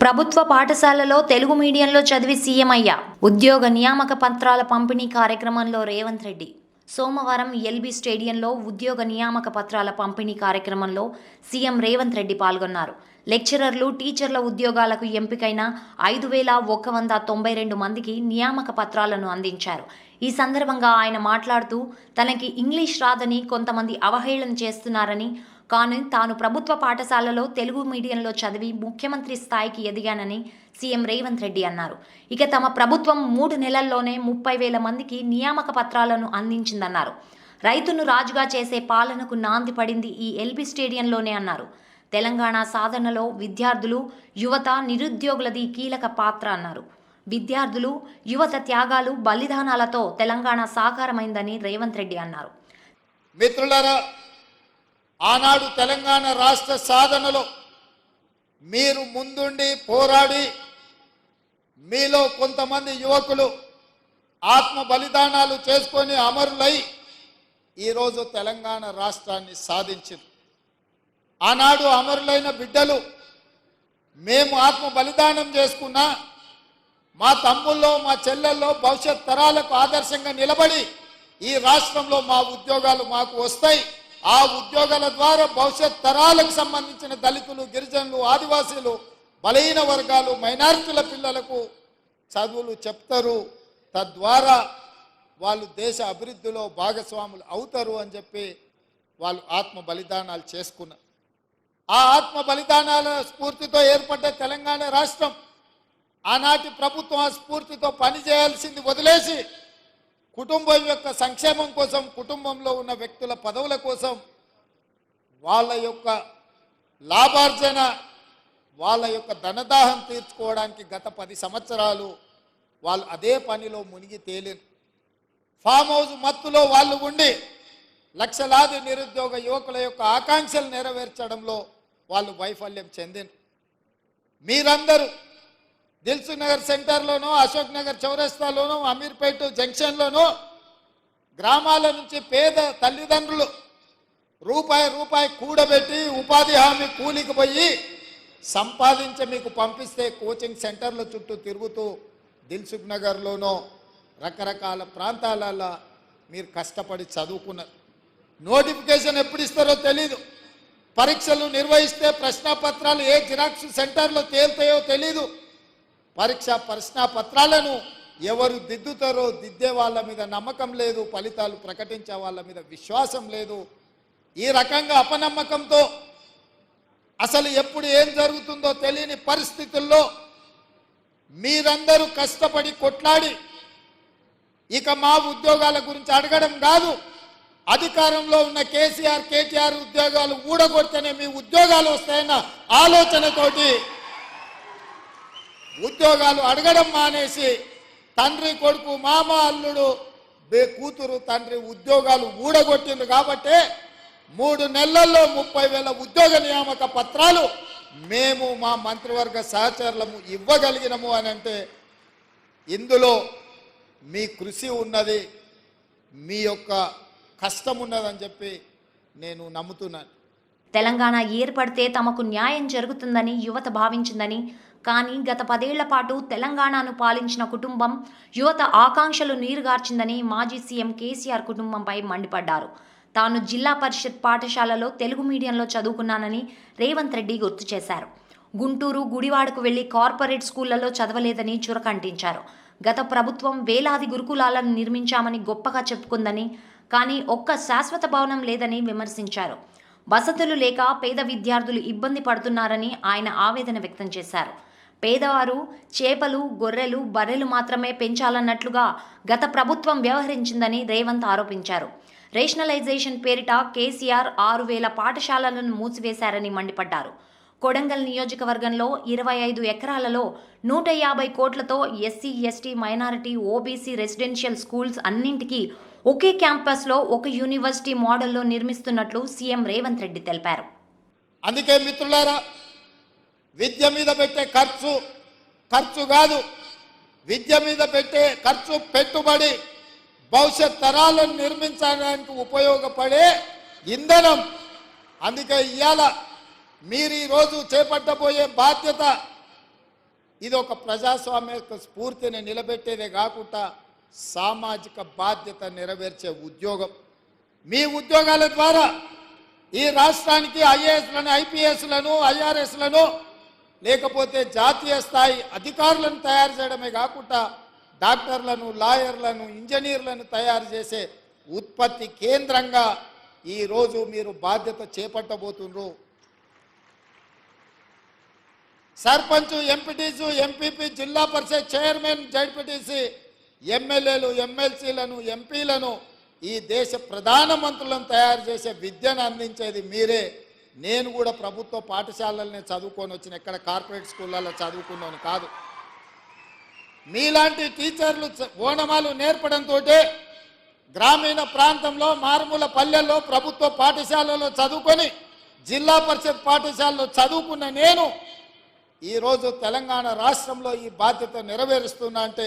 ప్రభుత్వ పాఠశాలలో తెలుగు మీడియంలో చదివి సీఎం అయ్యా. ఉద్యోగ నియామక పత్రాల పంపిణీ కార్యక్రమంలో రేవంత్ రెడ్డి. సోమవారం ఎల్బీ స్టేడియంలో ఉద్యోగ నియామక పత్రాల పంపిణీ కార్యక్రమంలో సీఎం రేవంత్ రెడ్డి పాల్గొన్నారు. లెక్చరర్లు టీచర్ల ఉద్యోగాలకు ఎంపికైన ఐదు వేల ఒక వంద తొంభై రెండు మందికి నియామక పత్రాలను అందించారు. ఈ సందర్భంగా ఆయన మాట్లాడుతూ తనకి ఇంగ్లీష్ రాదని కొంతమంది అవహేళన చేస్తున్నారని కానీ తాను ప్రభుత్వ పాఠశాలలో తెలుగు మీడియంలో చదివి ముఖ్యమంత్రి స్థాయికి ఎదిగానని సీఎం రేవంత్ రెడ్డి అన్నారు. ఇక తమ ప్రభుత్వం మూడు నెలల్లోనే ముప్పై వేల మందికి నియామక పత్రాలను అందించిందన్నారు. రైతును రాజుగా చేసే పాలనకు నాంది పడింది ఈ ఎల్బీ స్టేడియంలోనే అన్నారు. తెలంగాణ సాధనలో విద్యార్థులు యువత నిరుద్యోగులది కీలక పాత్ర అన్నారు. విద్యార్థులు యువత త్యాగాలు బలిదానాలతో తెలంగాణ సాకారమైందని రేవంత్ రెడ్డి అన్నారు. మిత్రులారా ఆనాడు తెలంగాణ రాష్ట్ర సాధనలో మీరు ముందుండి పోరాడి మీలో కొంతమంది యువకులు ఆత్మ బలిదానాలు చేసుకొని అమరులై ఈరోజు తెలంగాణ రాష్ట్రాన్ని సాధించింది. ఆనాడు అమరులైన బిడ్డలు మేము ఆత్మ బలిదానం చేసుకున్నా మా తమ్ముల్లో మా చెల్లెల్లో భవిష్యత్ తరాలకు ఆదర్శంగా నిలబడి ఈ రాష్ట్రంలో మా ఉద్యోగాలు మాకు వస్తాయి. ఆ ఉద్యోగాల ద్వారా భవిష్యత్ తరాలకు సంబంధించిన దళితులు గిరిజనులు ఆదివాసీలు బలహీన వర్గాలు మైనారిటీల పిల్లలకు చదువులు చెప్తారు. తద్వారా వాళ్ళు దేశ అభివృద్ధిలో భాగస్వాములు అవుతారు అని చెప్పి వాళ్ళు ఆత్మ బలిదానాలు చేసుకున్నారు ఆ ఆత్మ బలిదానాల స్ఫూర్తితో ఏర్పడ్డ తెలంగాణ రాష్ట్రం ఆనాటి ప్రభుత్వం ఆ స్ఫూర్తితో పనిచేయాల్సింది వదిలేసి కుటుంబం యొక్క సంక్షేమం కోసం కుటుంబంలో ఉన్న వ్యక్తుల పదవుల కోసం వాళ్ళ యొక్క లాభార్జన వాళ్ళ యొక్క ధనదాహం తీర్చుకోవడానికి గత పది సంవత్సరాలు వాళ్ళు అదే పనిలో మునిగి తేలిను ఫామ్ హౌస్ మత్తులో వాళ్ళు ఉండి లక్షలాది నిరుద్యోగ యువకుల యొక్క ఆకాంక్షలు నెరవేర్చడంలో వాళ్ళు వైఫల్యం చెందిన మీరందరూ దిల్సు నగర్ సెంటర్లోనో అశోక్ నగర్ చౌరస్తాలోనో అమీర్పేట జంక్షన్లోనో గ్రామాల నుంచి పేద తల్లిదండ్రులు రూపాయి రూపాయి కూడబెట్టి ఉపాధి హామీ కూలికి పోయి సంపాదించి మీకు పంపిస్తే కోచింగ్ సెంటర్ల చుట్టూ తిరుగుతూ దిల్సుఖ్ నగర్లోనో రకరకాల ప్రాంతాలలో మీరు కష్టపడి చదువుకున్నారు నోటిఫికేషన్ ఎప్పుడు ఇస్తారో తెలీదు. పరీక్షలు నిర్వహిస్తే ప్రశ్నపత్రాలు ఏ జిరాక్స్ సెంటర్లో తేలుతాయో తెలీదు. పరీక్ష ప్రశ్న పత్రాలను ఎవరు దిద్దుతారో దిద్దే వాళ్ళ మీద నమ్మకం లేదు ఫలితాలు ప్రకటించే వాళ్ళ మీద విశ్వాసం లేదు. ఈ రకంగా అపనమ్మకంతో అసలు ఎప్పుడు ఏం జరుగుతుందో తెలియని పరిస్థితుల్లో మీరందరూ కష్టపడి కొట్లాడి ఇక మా ఉద్యోగాల గురించి అడగడం కాదు. అధికారంలో ఉన్న కేసీఆర్ కేటీఆర్ ఉద్యోగాలు ఊడగొడితేనే మీ ఉద్యోగాలు వస్తాయన్న ఆలోచనతోటి ఉద్యోగాలు అడగడం మానేసి తండ్రి కొడుకు మామ అల్లుడు బే కూతురు తండ్రి ఉద్యోగాలు ఊడగొట్టిండు కాబట్టే మూడు నెలల్లో ముప్పై వేల ఉద్యోగ నియామక పత్రాలు మేము మా మంత్రివర్గ సహచరులము ఇవ్వగలిగినము అని అంటే ఇందులో మీ కృషి ఉన్నది మీ యొక్క కష్టం ఉన్నదని చెప్పి నేను నమ్ముతున్నాను. తెలంగాణ ఏర్పడితే తమకు న్యాయం జరుగుతుందని యువత భావించిందని. కానీ గత పదేళ్ళ పాటు తెలంగాణను పాలించిన కుటుంబం యువత ఆకాంక్షలు నీరుగార్చిందని మాజీ సీఎం కేసీఆర్ కుటుంబంపై మండిపడ్డారు. తాను జిల్లా పరిషత్ పాఠశాలలో తెలుగు మీడియంలో చదువుకున్నానని రేవంత్ రెడ్డి గుర్తు చేశారు. గుంటూరు గుడివాడకు వెళ్ళి కార్పొరేట్ స్కూళ్ళలో చదవలేదని చురకంటించారు. గత ప్రభుత్వం వేలాది గురుకులాలను నిర్మించామని గొప్పగా చెప్పుకుందని కానీ ఒక్క శాశ్వత భవనం లేదని విమర్శించారు. వసతులు లేక పేద విద్యార్థులు ఇబ్బంది పడుతున్నారని ఆయన ఆవేదన వ్యక్తం చేశారు. పేదవారు చేపలు గొర్రెలు బర్రెలు మాత్రమే పెంచాలన్నట్లుగా గత ప్రభుత్వం వ్యవహరించిందని రేవంత్ ఆరోపించారు. రేషనలైజేషన్ పేరిట కేసీఆర్ ఆరు వేల పాఠశాలలను మూసివేశారని మండిపడ్డారు. కొడంగల్ నియోజకవర్గంలో ఇరవై ఐదు ఎకరాలలో నూట యాభై కోట్లతో SC ST minority OBC residential schools అన్నింటికీ ఒకే క్యాంపస్లో ఒక యూనివర్సిటీ మోడల్లో నిర్మిస్తున్నట్లు సీఎం రేవంత్ రెడ్డి తెలిపారు. అందుకే మిత్రులారా విద్య మీద పెట్టే ఖర్చు ఖర్చు కాదు. విద్య మీద పెట్టే ఖర్చు పెట్టుబడి భవిష్యత్ తరాలను నిర్మించడానికి ఉపయోగపడే ఇంధనం. అందుకే ఇవాళ మీరు ఈరోజు చేపట్టబోయే బాధ్యత ఇది ఒక ప్రజాస్వామ్య యొక్క స్ఫూర్తిని నిలబెట్టేదే కాకుండా సామాజిక బాధ్యత నెరవేర్చే ఉద్యోగం. మీ ఉద్యోగాల ద్వారా ఈ రాష్ట్రానికి ఐఏఎస్లను ఐపీఎస్లను ఐఆర్ఎస్లను లేకపోతే జాతీయ స్థాయి అధికారులను తయారు చేయడమే కాకుండా డాక్టర్లను లాయర్లను ఇంజనీర్లను తయారు చేసే ఉత్పత్తి కేంద్రంగా ఈరోజు మీరు బాధ్యత చేపట్టబోతున్నారు సర్పంచ్ ఎంపీటీసు ఎంపీపీ జిల్లా పరిషత్ చైర్మన్ జడ్పీటీసీ ఎమ్మెల్యేలు ఎమ్మెల్సీలను ఎంపీలను ఈ దేశ ప్రధానమంత్రులను తయారు చేసే విద్యను అందించేది మీరే. నేను కూడా ప్రభుత్వ పాఠశాలలనే చదువుకొని వచ్చిన ఎక్కడ కార్పొరేట్ స్కూళ్ళల్లో చదువుకున్నాను కాదు. మీలాంటి టీచర్లు ఓనమాలు నేర్పడంతో గ్రామీణ ప్రాంతంలో మారుమూల పల్లెల్లో ప్రభుత్వ పాఠశాలలో చదువుకొని జిల్లా పరిషత్ పాఠశాలలో చదువుకున్న నేను ఈరోజు తెలంగాణ రాష్ట్రంలో ఈ బాధ్యత నెరవేరుస్తున్నా అంటే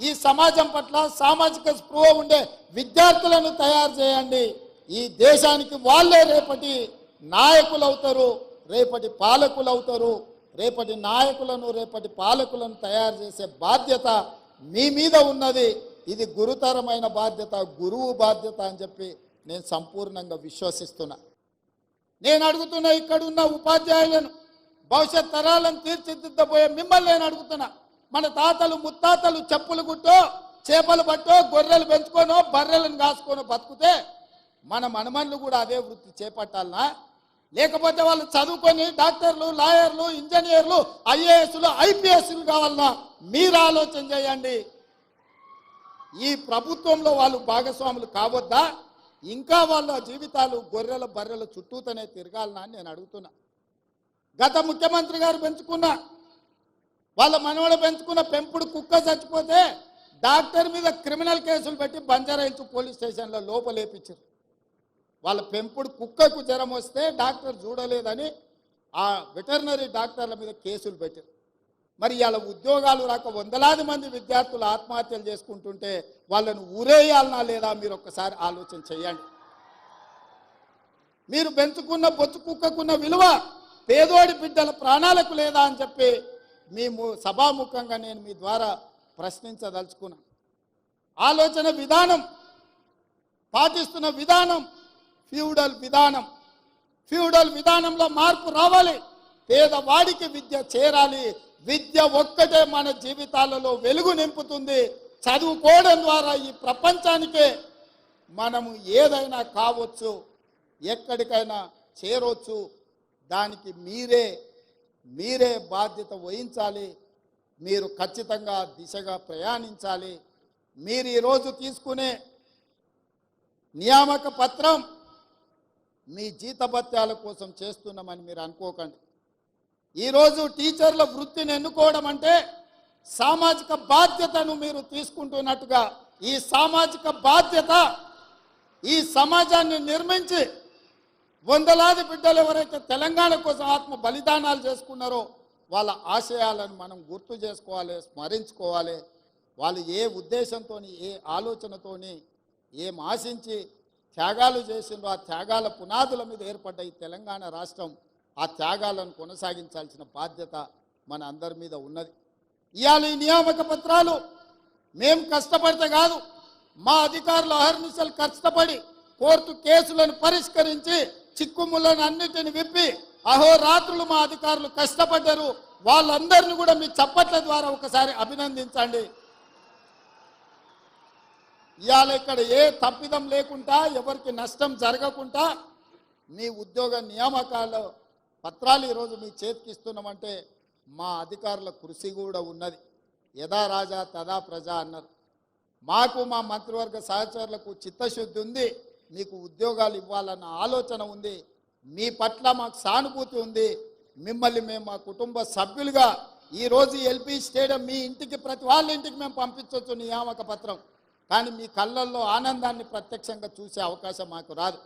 ఈ సమాజం పట్ల సామాజిక స్పృహ ఉండే విద్యార్థులను తయారు చేయండి. ఈ దేశానికి వాళ్ళే రేపటి నాయకులు అవుతారు రేపటి పాలకులు అవుతారు రేపటి నాయకులను రేపటి పాలకులను తయారు చేసే బాధ్యత మీ మీద ఉన్నది. ఇది గురుతరమైన బాధ్యత గురువు బాధ్యత అని చెప్పి నేను సంపూర్ణంగా విశ్వసిస్తున్నా. నేను అడుగుతున్నా ఇక్కడున్న ఉపాధ్యాయులను భవిష్యత్ తరాలను తీర్చిదిద్దబోయే మిమ్మల్ని నేను అడుగుతున్నా. మన తాతలు ముత్తాతలు చెప్పులు గుట్టో చేపలు పట్టో గొర్రెలు పెంచుకోనో బర్రెలను కాసుకోనో బతుకుతే మన మనమన్లు కూడా అదే వృత్తి చేపట్టాలనా? లేకపోతే వాళ్ళు చదువుకొని డాక్టర్లు లాయర్లు ఇంజనీర్లు ఐఏఎస్లు ఐపీఎస్లు కావాలన్నా మీరు ఆలోచన చేయండి. ఈ ప్రభుత్వంలో వాళ్ళు భాగస్వాములు కావద్దా ఇంకా వాళ్ళ జీవితాలు గొర్రెల బర్రెల చుట్టూతోనే తిరగాలనా అని నేను అడుగుతున్నా. గత ముఖ్యమంత్రి గారు పెంచుకున్న వాళ్ళ మనవడు పెంచుకున్న పెంపుడు కుక్క చచ్చిపోతే డాక్టర్ మీద క్రిమినల్ కేసులు పెట్టి బంజారాయిల్స్ పోలీస్ స్టేషన్లో లోపలేపించారు వాళ్ళ పెంపుడు కుక్కకు జ్వరం వస్తే డాక్టర్ చూడలేదని ఆ వెటర్నరీ డాక్టర్ల మీద కేసులు పెట్టారు. మరి ఇలా ఉద్యోగాలు రాక వందలాది మంది విద్యార్థులు ఆత్మహత్యలు చేసుకుంటుంటే వాళ్ళను ఊరేయాలనా లేదా మీరు ఒక్కసారి ఆలోచన చేయండి. మీరు పెంచుకున్న బొచ్చు కుక్కకున్న విలువ పేదోడి బిడ్డల ప్రాణాలకు లేదా అని చెప్పి మేము సభాముఖంగా నేను మీ ద్వారా ప్రశ్నించదలుచుకున్నాను. ఆలోచన విధానం పాటిస్తున్న విధానం ఫ్యూడల్ విధానం. ఫ్యూడల్ విధానంలో మార్పు రావాలి. పేదవాడికి విద్య చేరాలి. విద్య ఒక్కటే మన జీవితాలలో వెలుగు నింపుతుంది. చదువుకోవడం ద్వారా ఈ ప్రపంచానికే మనము ఏదైనా కావచ్చు ఎక్కడికైనా చేరొచ్చు. దానికి మీరే మీరే బాధ్యత వహించాలి. మీరు ఖచ్చితంగా దిశగా ప్రయాణించాలి. మీరు ఈరోజు తీసుకునే నియామక పత్రం మీ జీతభత్యాల కోసం చేస్తున్నామని మీరు అనుకోకండి. ఈరోజు టీచర్ల వృత్తిని ఎన్నుకోవడం అంటే సామాజిక బాధ్యతను మీరు తీసుకుంటున్నట్టుగా ఈ సామాజిక బాధ్యత ఈ సమాజాన్ని నిర్మించి వందలాది బిడ్డలు ఎవరైతే తెలంగాణ కోసం ఆత్మ బలిదానాలు చేసుకున్నారో వాళ్ళ ఆశయాలను మనం గుర్తు చేసుకోవాలి స్మరించుకోవాలి. వాళ్ళు ఏ ఉద్దేశంతో ఏ ఆలోచనతోని ఏం ఆశించి త్యాగాలు చేసిండ్రో ఆ త్యాగాల పునాదుల మీద ఏర్పడ్డ ఈ తెలంగాణ రాష్ట్రం ఆ త్యాగాలను కొనసాగించాల్సిన బాధ్యత మన అందరి మీద ఉన్నది. ఇవాళ ఈ నియామక పత్రాలు మేం కష్టపడితే కాదు మా అధికారులు అహర్నిశలు కష్టపడి కోర్టు కేసులను పరిష్కరించి చిక్కుములను అన్నిటిని విప్పి అహోరాత్రులు మా అధికారులు కష్టపడ్డారు. వాళ్ళందరినీ కూడా మీ చప్పట్ల ద్వారా ఒకసారి అభినందించండి. ఇవాళ ఇక్కడ ఏ తప్పిదం లేకుండా ఎవరికి నష్టం జరగకుండా మీ ఉద్యోగ నియామకాల పత్రాలు ఈరోజు మీ చేతికి ఇస్తున్నామంటే మా అధికారుల కృషి కూడా ఉన్నది. యథా రాజా తదా ప్రజ అన్నారు. మాకు మా మంత్రివర్గ సహచరులకు చిత్తశుద్ధి ఉంది. మీకు ఉద్యోగాలు ఇవ్వాలన్న ఆలోచన ఉంది మీ పట్ల మాకు సానుభూతి ఉంది మిమ్మల్ని మేము మా కుటుంబ సభ్యులుగా ఈరోజు ఎల్పి స్టేడియం మీ ఇంటికి ప్రతి వాళ్ళ ఇంటికి మేము పంపించవచ్చు నియామక పత్రం. కానీ మీ కళ్ళల్లో ఆనందాన్ని ప్రత్యక్షంగా చూసే అవకాశం మాకు రాదు.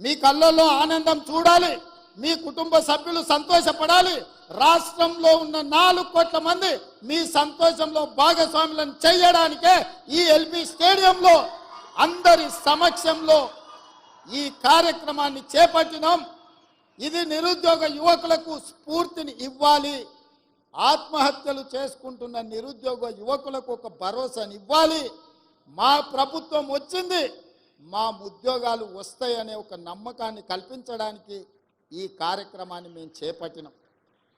మీ కళ్ళల్లో ఆనందం చూడాలి మీ కుటుంబ సభ్యులు సంతోషపడాలి. రాష్ట్రంలో ఉన్న నాలుగు కోట్ల మంది మీ సంతోషంలో భాగస్వాములను చేయడానికే ఈ ఎల్పి స్టేడియంలో అందరి సమక్షంలో ఈ కార్యక్రమాన్ని చేపట్టినాం. ఇది నిరుద్యోగ యువకులకు స్ఫూర్తిని ఇవ్వాలి. ఆత్మహత్యలు చేసుకుంటున్న నిరుద్యోగ యువకులకు ఒక భరోసాని ఇవ్వాలి. మా ప్రభుత్వం వచ్చింది. మా ఉద్యోగాలు వస్తాయనే ఒక నమ్మకాన్ని కల్పించడానికి ఈ కార్యక్రమాన్ని మేము చేపట్టినాం.